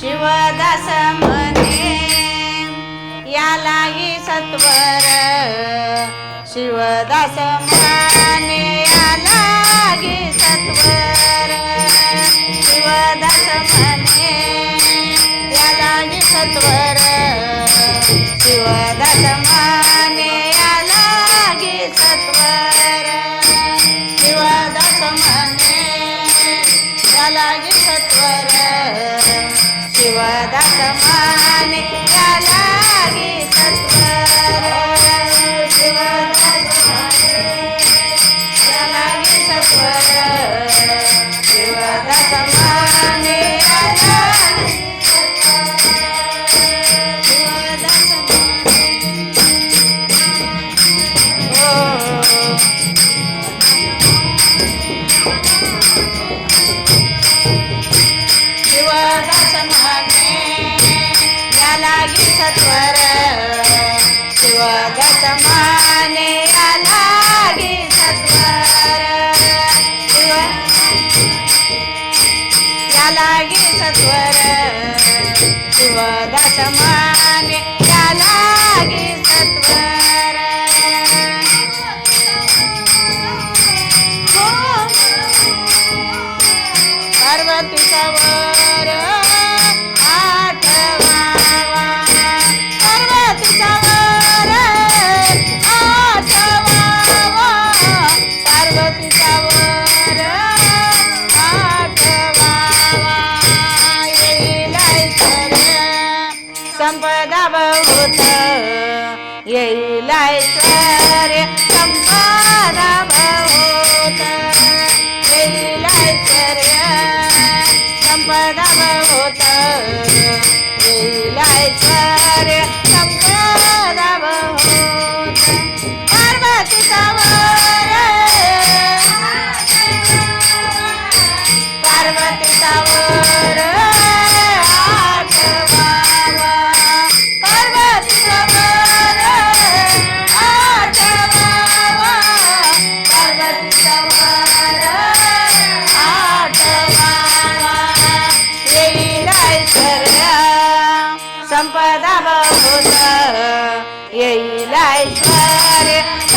शिवदास म्हणे यालाही सत्वर शिवदास म्हणे यालाही सत्वर शिवदास म्हणे यालाही सत्वर शिवदास म्हणे यालाही सत्वर शिवदास म्हणे यालाही सत्वर. शिवदास आला गी सत्वर यालागी सत्वर. शिवदास माने यालागी सत्वर. पार्वती सवर आठवावा पार्वतीचा वर आठवावा पार्वतीचा वर संपदा बहुत येईल ऐश्वर्य संपदा बहुत येईल ऐश्वर्य संपदा बहुत येईल ऐश्वर्य संपदा बहुत पार्वतीचा वर पार्वतीचा वर.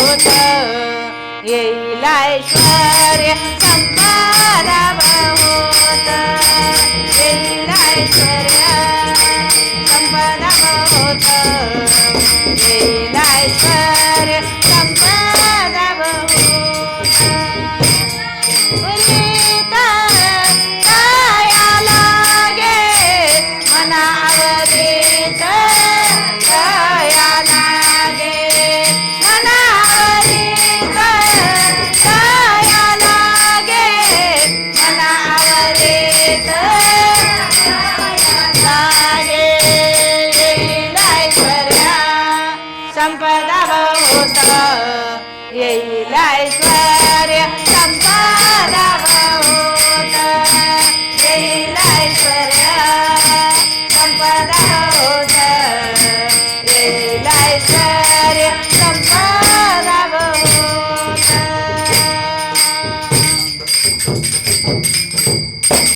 होत. येईल ऐश्वर संपदा होत. येईल ऐश्वर संपदा होत. येईल ऐश्वर संपदा होत. उरीत होता. येईल ऐश्वर्य संपादा होता. येईल ऐश्वर्य संपदा होता. येईल ऐश्वर्य संपदा